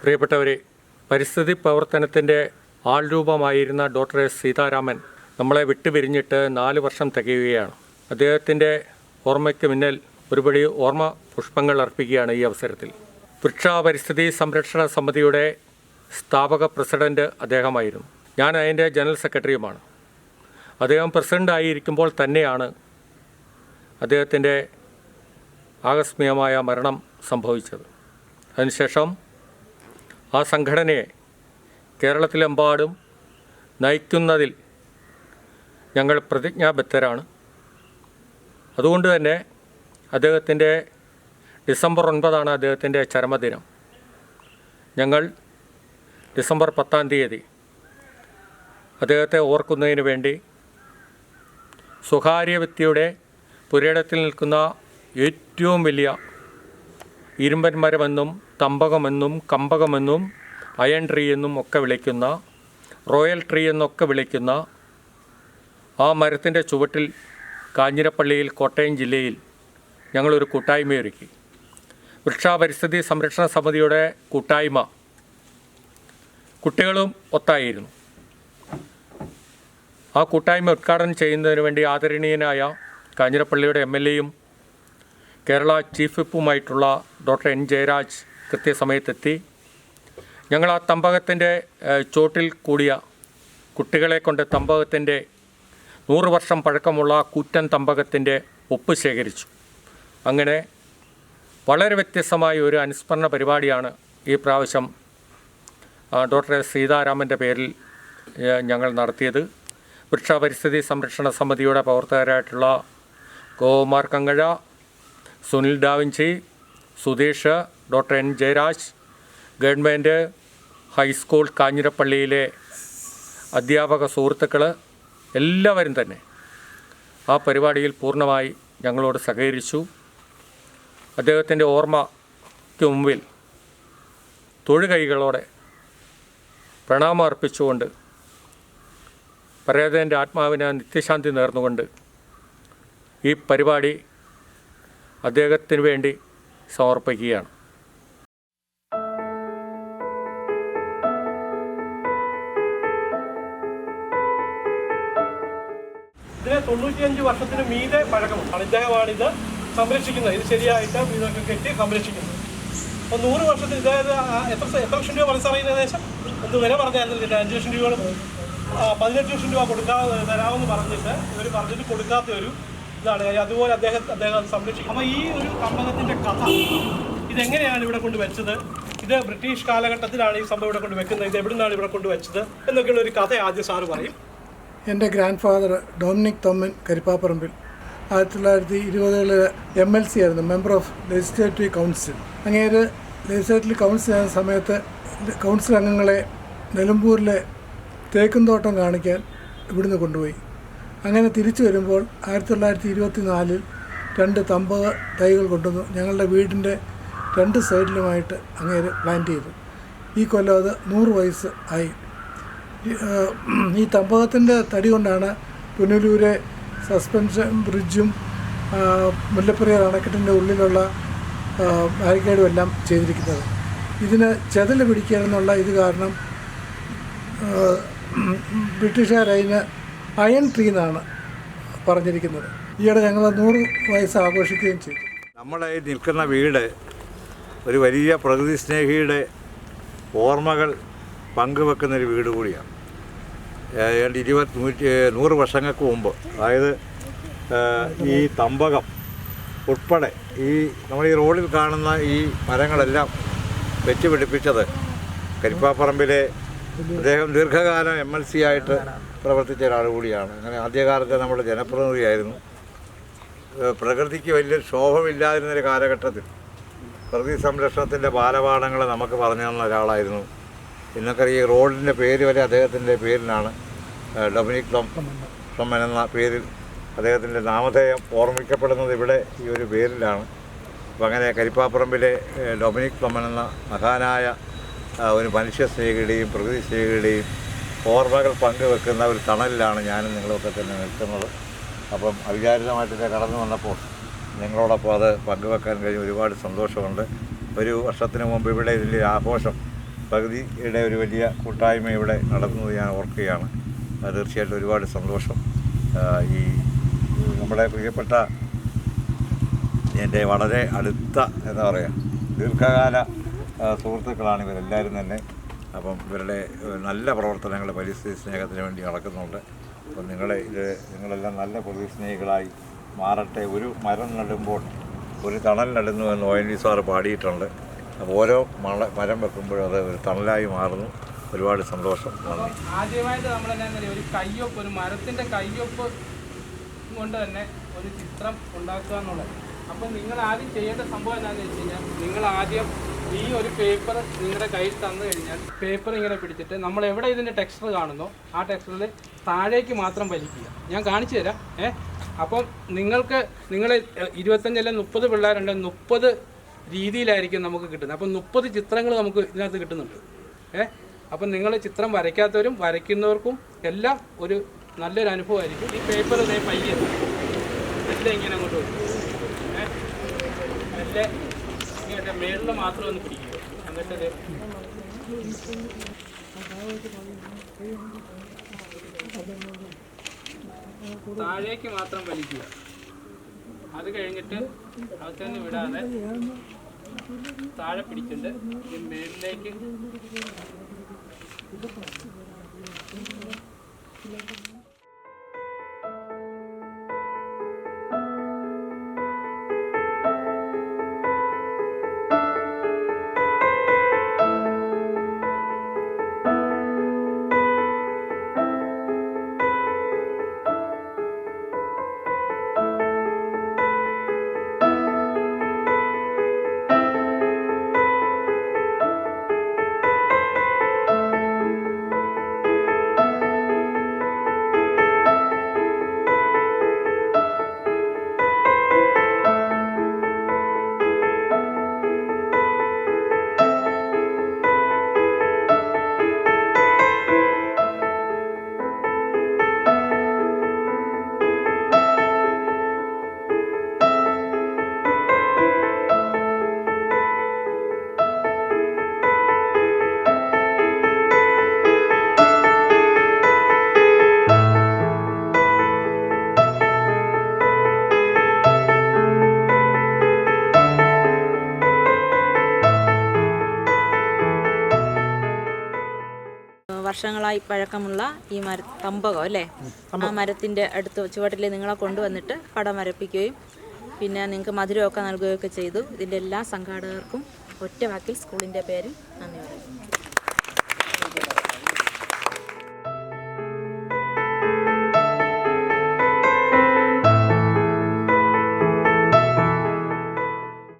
പ്രിയപ്പെട്ടവരെ പരിസ്ഥിതി പ്രവർത്തനത്തിന്റെ ആൾരൂപമായിരുന്ന ഡോക്ടർ എസ് സീതാരാമൻ നമ്മളെ വിട്ടുപിരിഞ്ഞിട്ട് നാല് വർഷം തികയുകയാണ്. അദ്ദേഹത്തിന്റെ ഓർമ്മയ്ക്ക് മുന്നിൽ ഒരുപടി ഓർമ്മ പുഷ്പങ്ങൾ അർപ്പിക്കുകയാണ് ഈ അവസരത്തിൽ. വൃക്ഷ പരിസ്ഥിതി സംരക്ഷണ സമിതിയുടെ സ്ഥാപക പ്രസിഡന്റ് അദ്ദേഹമായിരുന്നു. ഞാൻ അതിന്റെ ജനറൽ സെക്രട്ടറിയുമാണ്. അദ്ദേഹം പ്രസിഡന്റ് ആയിരിക്കുമ്പോൾ തന്നെയാണ് അദ്ദേഹത്തിന്റെ ആകസ്മികമായ മരണം സംഭവിച്ചത്. അതിനുശേഷം ആ സംഘടനയെ കേരളത്തിലെമ്പാടും നയിക്കുന്നതിൽ ഞങ്ങൾ പ്രതിജ്ഞാബദ്ധരാണ്. അതുകൊണ്ട് തന്നെ അദ്ദേഹത്തിന്റെ ഡിസംബർ ഒൻപതാണ് അദ്ദേഹത്തിന്റെ ചരമദിനം. ഞങ്ങൾ ഡിസംബർ പത്താം തീയതി അദ്ദേഹത്തെ ഓർക്കുന്നതിന് വേണ്ടി സ്വകാര്യ വ്യക്തിയുടെ പുരയിടത്തിൽ നിൽക്കുന്ന ഏറ്റവും വലിയ ഇരുമ്പൻ മരമെന്നും തമ്പകമെന്നും കമ്പകമെന്നും അയൺ ട്രീ എന്നും ഒക്കെ വിളിക്കുന്ന റോയൽ ട്രീ എന്നൊക്കെ വിളിക്കുന്ന ആ മരത്തിന്റെ ചുവട്ടിൽ കാഞ്ഞിരപ്പള്ളിയിൽ കോട്ടയം ജില്ലയിൽ ഞങ്ങളൊരു കൂട്ടായ്മയൊരുക്കി. വൃക്ഷാപരിസ്ഥിതി സംരക്ഷണ സമിതിയുടെ കൂട്ടായ്മ കുട്ടികളും ഒത്തായിരുന്നു. ആ കൂട്ടായ്മ ഉദ്ഘാടനം ചെയ്യുന്നതിന് വേണ്ടി ആദരണീയനായ കാഞ്ഞിരപ്പള്ളിയുടെ എം എൽ എയും കേരള ചീഫ് വിപ്പുമായിട്ടുള്ള ഡോക്ടർ എൻ ജയരാജ് കൃത്യസമയത്തെത്തി. ഞങ്ങൾ ആ തമ്പകത്തിന്റെ ചോട്ടിൽ കൂടിയ കുട്ടികളെ കൊണ്ട് തമ്പകത്തിന്റെ നൂറ് വർഷം പഴക്കമുള്ള കൂറ്റൻ തമ്പകത്തിന്റെ ഒപ്പ് ശേഖരിച്ചു. അങ്ങനെ വളരെ വ്യത്യസ്തമായ ഒരു അനുസ്മരണ പരിപാടിയാണ് ഈ പ്രാവശ്യം ഡോക്ടർ സീതാരാമന്റെ പേരിൽ ഞങ്ങൾ നടത്തിയത്. വൃക്ഷ പരിസ്ഥിതി സംരക്ഷണ സമിതിയുടെ പ്രവർത്തകരായിട്ടുള്ള Gokumar Kangazha Sunil Davinci Sudheesh doctor N. Jayaraj government high school കാഞ്ഞിരപ്പള്ളിയിലെ അധ്യാപക സുഹൃത്തുക്കൾ എല്ലാവരും തന്നെ ആ പരിപാടിയിൽ പൂർണമായി ഞങ്ങളോട് സഹകരിച്ചു. അദ്ദേഹത്തിന്റെ ഓർമ്മയ്ക്ക് മുമ്പിൽ തൊഴുകൈകളോടെ പ്രണാമം അർപ്പിച്ചുകൊണ്ട് പരേതന്റെ ആത്മാവിന് നിത്യശാന്തി നേർന്നുകൊണ്ട് ഈ പരിപാടി അദ്ദേഹത്തിന് വേണ്ടി സമർപ്പിക്കുകയാണ്. തൊണ്ണൂറ്റിയഞ്ച് വർഷത്തിന് മീതെ പഴക്കമുണ്ട്. ഇദ്ദേഹമാണ് ഇത് സംരക്ഷിക്കുന്നത്. ഇത് ശരിയായിട്ട് വീടൊക്കെ കെട്ടി സംരക്ഷിക്കുന്നത്. അപ്പോൾ നൂറ് വർഷത്തിൽ ഇതായത് എത്ര എത്ര ലക്ഷം രൂപ പൈസ അറിയുന്ന ഏകദേശം? എന്ത് വില പറഞ്ഞായിരുന്നു ഇതിന്റെ അഞ്ച് ലക്ഷം രൂപ പതിനെട്ട് ലക്ഷം രൂപ കൊടുക്കാതെ തരാമെന്ന് പറഞ്ഞിട്ട് ഇവർ പറഞ്ഞിട്ട് കൊടുക്കാത്ത ഒരു ഇതാണ്. അതുപോലെ അദ്ദേഹം അദ്ദേഹം സംരക്ഷിക്കും. അപ്പോൾ ഈ ഒരു കമ്പകത്തിന്റെ കഥ ഇതെങ്ങനെയാണ് ഇവിടെ കൊണ്ട് വെച്ചത്? ഇത് ബ്രിട്ടീഷ് കാലഘട്ടത്തിലാണ് ഈ സംഭവം ഇവിടെ കൊണ്ട് വെക്കുന്നത്. ഇത് എവിടുന്നാണ് ഇവിടെ കൊണ്ട് വെച്ചത്? എന്നൊക്കെയുള്ള ഒരു കഥ ആദ്യം സാറ് പറയും. എന്റെ grand father Dominic Thomman Karippaparambil ആയിരത്തി തൊള്ളായിരത്തി ഇരുപതുകളിൽ എം എൽ സി ആയിരുന്നു മെമ്പർ ഓഫ് ലെജിസ്ലേറ്റീവ് കൗൺസിൽ. അങ്ങേര് ലെജിസ്ലേറ്റീവ് കൗൺസിൽ ആയ സമയത്ത് കൗൺസിൽ അംഗങ്ങളെ നിലമ്പൂരിലെ തേക്കുംതോട്ടം കാണിക്കാൻ ഇവിടുന്ന് കൊണ്ടുപോയി. അങ്ങനെ തിരിച്ചു വരുമ്പോൾ ആയിരത്തി തൊള്ളായിരത്തി ഇരുപത്തി നാലിൽ രണ്ട് തമ്പ തൈകൾ കൊണ്ടുവന്നു. ഞങ്ങളുടെ വീടിന്റെ രണ്ട് സൈഡിലുമായിട്ട് അങ്ങേര് പ്ലാന്റ് ചെയ്തു. ഈ കൊല്ലം അത് നൂറ് വയസ്സ് ആയി. ഈ- തമ്പകത്തിന്റെ തടി കൊണ്ടാണ് പുനലൂരെ സസ്പെൻഷൻ ബ്രിഡ്ജും മുല്ലപ്പെരിയാർ അണക്കെട്ടിന്റെ ഉള്ളിലുള്ള ബാരിക്കേഡും എല്ലാം ചെയ്തിരിക്കുന്നത്. ഇതിന് ചെതൽ പിടിക്കുക എന്നുള്ള ഇത് കാരണം അതിന് അയൺ ട്രീ എന്നാണ് പറഞ്ഞിരിക്കുന്നത്. ഈയിടെ ഞങ്ങൾ നൂറ് വയസ്സ് ആഘോഷിക്കുകയും ചെയ്തു. നമ്മളെ നിൽക്കുന്ന വീട് ഒരു വലിയ പ്രകൃതി സ്നേഹിയുടെ ഓർമ്മകൾ പങ്കുവെക്കുന്ന ഒരു വീട് കൂടിയാണ്. ഏതാണ്ട് ഇരുപത്തി നൂറ്റി നൂറ് വർഷങ്ങൾക്ക് മുമ്പ് അതായത് ഈ തമ്പകം ഉൾപ്പെടെ ഈ നമ്മൾ ഈ റോഡിൽ കാണുന്ന ഈ മരങ്ങളെല്ലാം വെച്ച് പിടിപ്പിച്ചത് കരിപ്പാപ്പറമ്പിലെ അദ്ദേഹം ദീർഘകാലം എം എൽ സി ആയിട്ട് പ്രവർത്തിച്ച ഒരാൾ കൂടിയാണ്. അങ്ങനെ ആദ്യകാലത്ത് നമ്മുടെ ജനപ്രതിനിധിയായിരുന്നു. പ്രകൃതിക്ക് വലിയ ശോഭമില്ലാതിരുന്നൊരു കാലഘട്ടത്തിൽ പ്രകൃതി സംരക്ഷണത്തിന്റെ ബാലപാഠങ്ങൾ നമുക്ക് പറഞ്ഞു തന്ന ഒരാളായിരുന്നു. ഇന്നൊക്കെ ഈ റോഡിന്റെ പേര് വരെ അദ്ദേഹത്തിന്റെ പേരിലാണ്. ഡൊമിനിക് ടോം ടോമൻ എന്ന പേരിൽ അദ്ദേഹത്തിന്റെ നാമധേയം ഓർമ്മിക്കപ്പെടുന്നത് ഇവിടെ ഈ ഒരു പേരിലാണ്. അപ്പം അങ്ങനെ കരിപ്പാപ്പറമ്പിലെ ഡൊമിനിക് ടോമൻ എന്ന മഹാനായ ഒരു മനുഷ്യ സ്നേഹിയുടെയും പ്രകൃതി സ്നേഹിയുടെയും ഓർമ്മകൾ പങ്കുവെക്കുന്ന ഒരു തണലിലാണ് ഞാനും നിങ്ങളൊക്കെ തന്നെ നിൽക്കുന്നത്. അപ്പം അവിചാരിതമായിട്ട് ഞാൻ കടന്നു വന്നപ്പോൾ നിങ്ങളോടൊപ്പം അത് പങ്കുവെക്കാൻ കഴിഞ്ഞ ഒരുപാട് സന്തോഷമുണ്ട്. ഒരു വർഷത്തിന് മുമ്പ് ഇവിടെ ഇതിന്റെ ആഘോഷം പ്രകൃതിയുടെ ഒരു വലിയ കൂട്ടായ്മ ഇവിടെ നടന്നത് ഞാൻ ഓർക്കുകയാണ്. തീർച്ചയായിട്ടും ഒരുപാട് സന്തോഷം. ഈ നമ്മുടെ പ്രിയപ്പെട്ട എന്റെ വളരെ അടുത്ത എന്താ പറയുക ദീർഘകാല സുഹൃത്തുക്കളാണ് ഇവരെല്ലാവരും തന്നെ. അപ്പം ഇവരുടെ നല്ല പ്രവർത്തനങ്ങൾ പരിസ്ഥിതി സ്നേഹത്തിന് വേണ്ടി നടക്കുന്നുണ്ട്. അപ്പം നിങ്ങളെ ഇത് നിങ്ങളെല്ലാം നല്ല പ്രകൃതി സ്നേഹികളായി മാറട്ടെ. ഒരു മരം നടുമ്പോൾ ഒരു തണൽ നടുന്നു എന്ന് ഒ എൻ വി സാറ് പാടിയിട്ടുണ്ട്. അപ്പോൾ ഓരോ മള മരം വെക്കുമ്പോഴും അത് ഒരു തണലായി മാറുന്നു. ഒരുപാട് സന്തോഷം. ആദ്യമായിട്ട് നമ്മൾ എന്നാ ഒരു കയ്യൊപ്പ് ഒരു മരത്തിന്റെ കയ്യൊപ്പ് കൊണ്ട് തന്നെ ഒരു ചിത്രം ഉണ്ടാക്കുക എന്നുള്ളത്. അപ്പം നിങ്ങൾ ആദ്യം ചെയ്യേണ്ട സംഭവം എന്താണെന്ന് വെച്ച് കഴിഞ്ഞാൽ നിങ്ങൾ ആദ്യം ഈ ഒരു പേപ്പർ നിങ്ങളുടെ കയ്യിൽ തന്നു കഴിഞ്ഞാൽ പേപ്പർ ഇങ്ങനെ പിടിച്ചിട്ട് നമ്മൾ എവിടെ ഇതിന്റെ ടെക്സ്ചർ കാണുന്നോ ആ ടെക്സ്ചറിൽ താഴേക്ക് മാത്രം വലിക്കുക. ഞാൻ കാണിച്ചു തരാം. ഏ? അപ്പം നിങ്ങൾക്ക് നിങ്ങൾ ഇരുപത്തഞ്ചല്ല മുപ്പത് പിള്ളേരുണ്ട് മുപ്പത് രീതിയിലായിരിക്കും നമുക്ക് കിട്ടുന്നത്. അപ്പം മുപ്പത് ചിത്രങ്ങൾ നമുക്ക് ഇതിനകത്ത് കിട്ടുന്നുണ്ട്. ഏ? അപ്പം നിങ്ങൾ ചിത്രം വരയ്ക്കാത്തവരും വരയ്ക്കുന്നവർക്കും എല്ലാം ഒരു നല്ലൊരു അനുഭവമായിരിക്കും. ഈ പേപ്പർ ഇതേ പയ്യെ എല്ലാം ഇങ്ങനെ അങ്ങോട്ട് വരും മാത്രം ഒന്ന് പിടിക്കുക താഴേക്ക് മാത്രം വലിക്കുക. അത് കഴിഞ്ഞിട്ട് അത് തന്നെ വിടാതെ താഴെ പിടിച്ചിട്ട് ഈ മേളിലേക്ക് വർഷങ്ങളായി പഴക്കമുള്ള ഈ മര തമ്പകം അല്ലേ? ആ മരത്തിന്റെ അടുത്ത് ചുവട്ടിൽ നിങ്ങളെ കൊണ്ടുവന്നിട്ട് പടം വരപ്പിക്കുകയും പിന്നെ നിങ്ങൾക്ക് മധുരമൊക്കെ നൽകുകയൊക്കെ ചെയ്തു. ഇതിന്റെ എല്ലാ സംഘാടകർക്കും ഒറ്റ വാക്കിൽ സ്കൂളിന്റെ പേരിൽ നന്ദി